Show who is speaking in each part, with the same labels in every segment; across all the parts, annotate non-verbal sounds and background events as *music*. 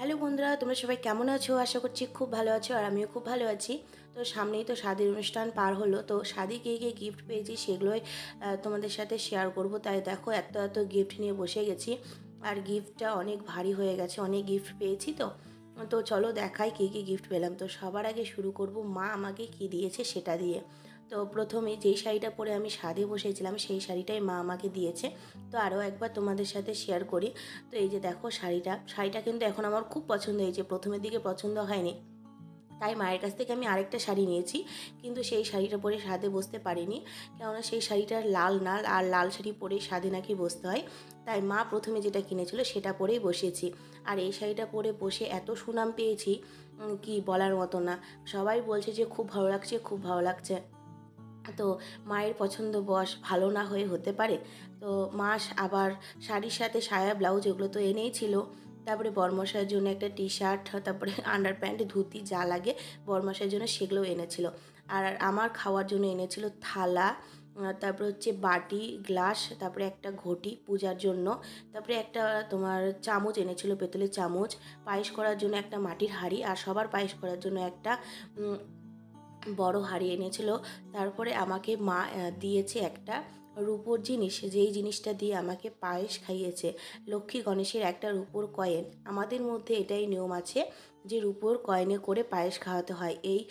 Speaker 1: Hello বন্ধুরা, তোমরা সবাই কেমন আছো? আশা করছি খুব ভালো আছো আর আমিও খুব ভালো আছি। তো সামনেই তো স্বাদের অনুষ্ঠান পার হলো, তো স্বাদে কে কে গিফট পেয়েছি সেগুলোই তোমাদের সাথে শেয়ার করব। তাই দেখো, এত এত গিফট নিয়ে বসে গেছি আর গিফটটা অনেক ভারী হয়ে গেছে, অনেক গিফট পেয়েছি তো। তো চলো দেখাই কী কী গিফট পেলাম। তো সবার আগে শুরু করব মা আমাকে কি দিয়েছে সেটা দিয়ে। তো প্রথমে যেই শাড়িটা পরে আমি সাদে বসেছিলাম, সেই শাড়িটাই মা আমাকে দিয়েছে। তো আরও একবার তোমাদের সাথে শেয়ার করি। তো এই যে দেখো শাড়িটা শাড়িটা কিন্তু এখন আমার খুব পছন্দ হয়েছে, প্রথমের দিকে পছন্দ হয়নি। তাই মায়ের কাছ থেকে আমি আরেকটা শাড়ি নিয়েছি, কিন্তু সেই শাড়িটা পরে সাদে বসতে পারিনি। কেননা সেই শাড়িটার লাল নাল আর লাল শাড়ি পরে সাদে নাকি বসতে হয়। তাই মা প্রথমে যেটা কিনেছিল, সেটা পরেই বসেছি আর এই শাড়িটা পরে বসে এত সুনাম পেয়েছি কি বলার মতো না। সবাই বলছে যে খুব ভালো লাগছে, খুব ভালো লাগছে। তো মায়ের পছন্দ বস ভালো না হয়ে হতে পারে। তো মাস আবার শাড়ির সাথে সায়া ব্লাউজ এগুলো তো এনেই ছিল। তারপরে বরমশাইয়ের জন্য একটা টি শার্ট তারপরে আন্ডার প্যান্ট ধুতি যা লাগে বরমশাইয়ের জন্য সেগুলোও এনেছিল। আর আমার খাওয়ার জন্য এনেছিল থালা তারপরে হচ্ছে বাটি, গ্লাস, তারপরে একটা ঘটি পূজার জন্য, তারপরে একটা তোমার চামচ এনেছিল, পেতলের চামচ, পায়েস করার জন্য একটা মাটির হাঁড়ি, আর সবার পায়েস করার জন্য একটা বড় হারিয়ে এনেছিল। তারপরে আমাকে মা দিয়েছে একটা রূপোর জিনিস, যেই জিনিসটা দিয়ে আমাকে পায়েস খাইয়েছে। লক্ষ্মী গণেশের একটা রূপোর কয়েন। আমাদের মধ্যে এটাই নিয়ম আছে যে রূপোর কয়েনে করে পায়েস খাওয়াতে হয়। এই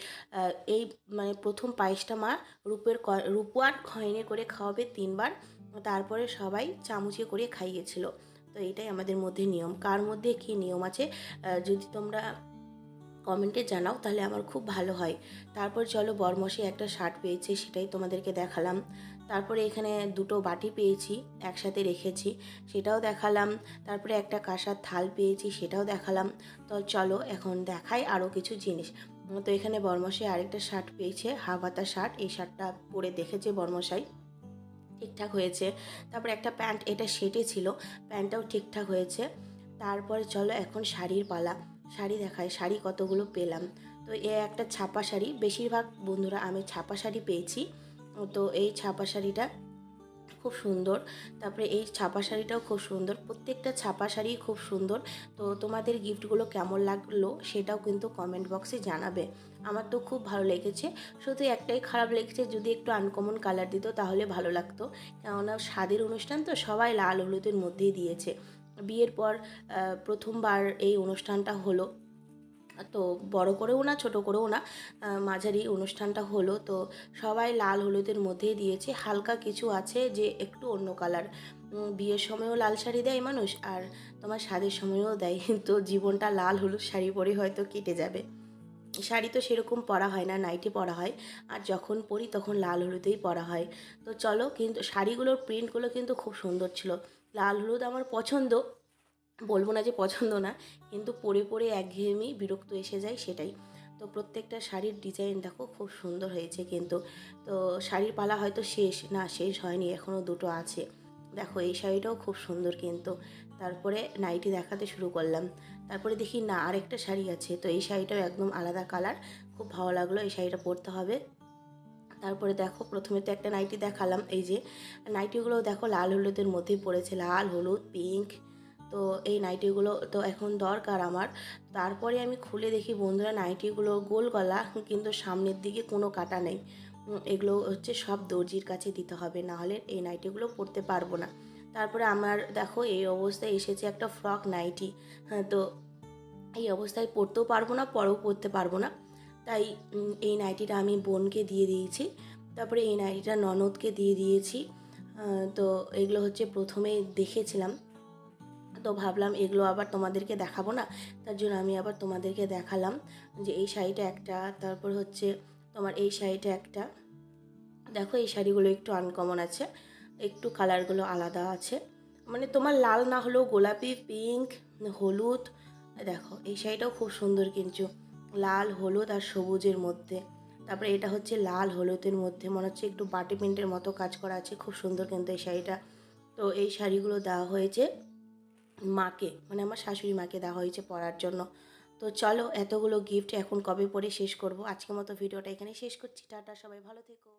Speaker 1: এই মানে প্রথম পায়েসটা মা রূপের ক- রূপার কয়েনে করে খাওয়াবে তিনবার। তারপরে সবাই চামচে করে খাইয়েছিল। তো এটাই আমাদের মধ্যে নিয়ম। কার মধ্যে কী নিয়ম আছে? যদি তোমরা কমেন্টে জানাও, তাহলে আমার খুব ভালো হয়। তারপর চলো বরমশে একটা শার্ট পেয়েছে, সেটাই তোমাদেরকে দেখালাম। তারপরে এখানে দুটো বাটি পেয়েছি, একসাথে রেখেছি, সেটাও দেখালাম। তারপরে একটা কাঁসার থাল পেয়েছি, সেটাও দেখালাম। তো চলো এখন দেখাই আরও কিছু জিনিস। তো এখানে বরমশে আরেকটা শার্ট পেয়েছে হাফ শার্ট এই শার্টটা পরে দেখেছে বরমশাই। ঠিকঠাক হয়েছে। তারপর একটা প্যান্ট, এটা সেটে ছিল, প্যান্টটাও ঠিকঠাক হয়েছে। তারপরে চলো এখন শাড়ির পালা। শাড়ি দেখায়, শাড়ি কতগুলো পেলাম। তো এ একটা ছাপা শাড়ি, বেশিরভাগ বন্ধুরা আমি ছাপা শাড়ি পেয়েছি। তো এই ছাপা শাড়িটা খুব সুন্দর। তারপরে এই ছাপা শাড়িটাও খুব সুন্দর। প্রত্যেকটা ছাপা শাড়ি খুব সুন্দর। তো তোমাদের গিফটগুলো কেমন লাগল সেটাও কিন্তু কমেন্ট বক্সে জানাবে। আমার তো খুব ভালো লেগেছে। শুধু একটাই খারাপ লেগেছে, যদি একটু আনকমন কালার দিত তাহলে ভালো লাগতো। কেননা স্বাদের অনুষ্ঠান তো সবাই লাল হলুদের মধ্যেই দিয়েছে। বিয়ের পর প্রথমবার এই অনুষ্ঠানটা হলো। তো বড় করেও না, ছোট করেও না মাঝারি অনুষ্ঠানটা হলো। তো সবাই লাল হলুদের মধ্যেই দিয়েছে। হালকা কিছু আছে যে একটু অন্য কালার। বিয়ের সময়ও লাল শাড়ি দেয় মানুষ আর তোমার স্বাদের সময়ও দেয়। *laughs* তো জীবনটা লাল হলুদ শাড়ি পরে হয়তো কেটে যাবে। শাড়ি তো সেরকম পরা হয় না, নাইটে পরা হয়। আর যখন পরি তখন লাল হলুদেই পরা হয়। তো চলো কিন্তু শাড়িগুলোর প্রিন্টগুলো কিন্তু খুব সুন্দর ছিল। লাল হলুদ আমার পছন্দ, বলব না যে পছন্দ না, কিন্তু পরে পরে একঘেয়েমি বিরক্ত এসে যায় সেটাই। তো প্রত্যেকটা শাড়ির ডিজাইন দেখো খুব সুন্দর হয়েছে কিন্তু, তো শাড়ির পালা হয়তো শেষ, না শেষ হয়নি এখনও দুটো আছে। দেখো এই শাড়িটাও খুব সুন্দর কিন্তু, তারপরে নাইটি দেখাতে শুরু করলাম। তারপরে দেখি না আরেকটা শাড়ি আছে, তো এই শাড়িটাও একদম আলাদা কালার খুব ভালো লাগল এই শাড়িটা পরতে হবে। তারপরে দেখো প্রথমে তো একটা নাইটি দেখালাম, এই যে নাইটিগুলো দেখো লাল হলুদের মধ্যেই পড়েছে, লাল, হলুদ পিঙ্ক তো এই নাইটিগুলো তো এখন দরকার আমার। তারপরে আমি খুলে দেখি বন্ধুরা নাইটিগুলো গোল গলা, কিন্তু সামনের দিকে কোনো কাটা নেই। এগুলো হচ্ছে সব দর্জির কাছে দিতে হবে না হলে এই নাইটিগুলো পরতে পারব না। তারপরে আমার দেখো এই অবস্থায় এসেছে একটা ফ্রক নাইটি হ্যাঁ তো এই অবস্থায় পরতেও পারব না, পরেও পরতে পারব না। তাই এই নাইটিটা আমি বোনকে দিয়ে দিয়েছি। তারপরে এই নাইটিটা ননদকে দিয়ে দিয়েছি। তো এগুলো হচ্ছে প্রথমে দেখেছিলাম। তো ভাবলাম এগুলো আবার তোমাদেরকে দেখাবো না? তার জন্য আমি আবার তোমাদেরকে দেখালাম যে এই শাড়িটা একটা, তারপর হচ্ছে তোমার এই শাড়িটা একটা। দেখো, এই শাড়িগুলো একটু আনকমন আছে, একটু কালারগুলো আলাদা আছে। মানে তোমার লাল না হলেও গোলাপি পিঙ্ক হলুদ, দেখো, এই শাড়িটাও খুব সুন্দর কিন্তু। লাল হলুদ আর সবুজের মধ্যে। তারপরে এটা হচ্ছে লাল হলুদের মধ্যে, মনে হচ্ছে একটু বাটি প্রিন্টের মতো কাজ করা আছে, খুব সুন্দর কিন্তু এই শাড়িটা। তো এই শাড়িগুলো দেওয়া হয়েছে মাকে মানে আমার শাশুড়ি মাকে দেওয়া হয়েছে পরার জন্য। তো চলো এতগুলো গিফট এখন কবে পরে শেষ করব? আজকে মতো ভিডিওটা এখানে শেষ করছি। টাটা, সবাই ভালো থেকো।